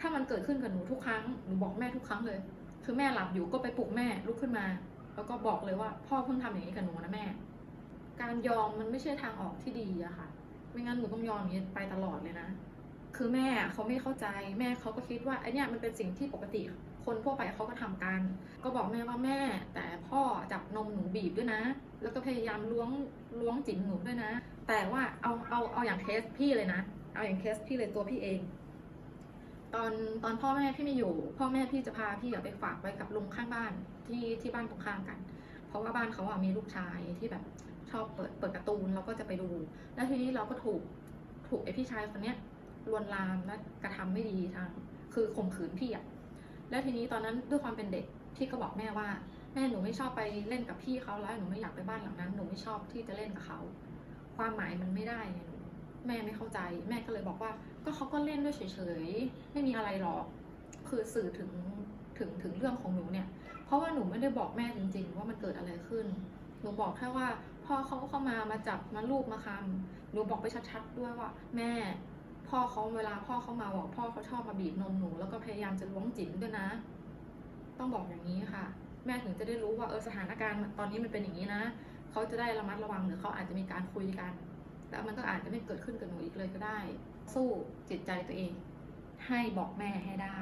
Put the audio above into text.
ถ้ามันเกิดขึ้นกับหนูทุกครั้งหนูบอกแม่ทุกครั้งเลย คือแม่หลับอยู่ก็ไปปลุกแม่ลุกขึ้นมา แล้วก็บอกเลยว่า พ่อเพิ่งทำอย่างนี้กับหนูนะแม่ การยอมมันไม่ใช่ทางออกที่ดีอะค่ะ ไม่งั้นหนูต้องยอมอย่างนี้ไปตลอดเลยนะ คือแม่เขาไม่เข้าใจแม่เขาก็คิดว่าไอเนี้ยมันเป็นสิ่งที่ปกติ คนทั่วไปเขาก็ทำกัน ก็บอกแม่ว่าแม่ แต่พ่อจับนมหนูบีบด้วยนะ แล้วก็พยายามล้วงล้วงจิ๋มหนูด้วยนะ แต่ว่าเอาเอาเอาอย่างเคสพี่เลยนะ เอาอย่างเคสพี่เลยตัวพี่เอง ตอนตอนพ่อแม่พี่ไม่อยู่ พ่อแม่พี่จะพาพี่ไปฝากไว้กับลุงข้างบ้านที่ที่บ้านตรงข้ามกัน เพราะว่าบ้านเขาอะมีลูกชายที่แบบชอบเปิดเปิดการ์ตูนเราก็จะไปดู แล้วทีนี้เราก็ถูกถูกไอพี่ชายคนเนี้ยลวนลามและกระทำไม่ดีทางคือข่มขืนพี่อะแล้วทีนี้ตอนนั้นด้วยความเป็นเด็กพี่ก็บอกแม่ว่า แม่หนูไม่ชอบไปเล่นกับพี่เขาแล้วหนูไม่อยากไปบ้านหลังนั้นหนูไม่ชอบที่จะเล่นกับเขาความหมายมันไม่ได้ไงหนู แม่ไม่เข้าใจ แม่ก็เลยบอกว่า ก็เขาก็เล่นด้วยเฉยๆ ไม่มีอะไรหรอก คือสื่อถึงถึงถึงเรื่องของหนูเนี่ย เพราะว่าหนูไม่ได้บอกแม่จริง ๆ ว่ามันเกิดอะไรขึ้น หนูบอกแค่ว่าพ่อเขาเข้ามามาจับมาลูบมาคำหนูบอกไปชัดๆด้วยว่า แม่พ่อเขาเวลาพ่อเขามาบอกพ่อเขาชอบมาบีบนมหนูแล้วก็พยายามจะล้วงจิ๋มด้วยนะ ต้องบอกอย่างนี้ค่ะ แม่ถึงจะได้รู้ว่าเออสถานการณ์ตอนนี้มันเป็นอย่างนี้นะเขาจะได้ระมัดระวังหรือเขาอาจจะมีการคุยกัน แล้วมันก็อาจจะไม่เกิดขึ้นกับหนูอีกเลยก็ได้ สู้จิตใจตัวเอง ให้บอกแม่ให้ได้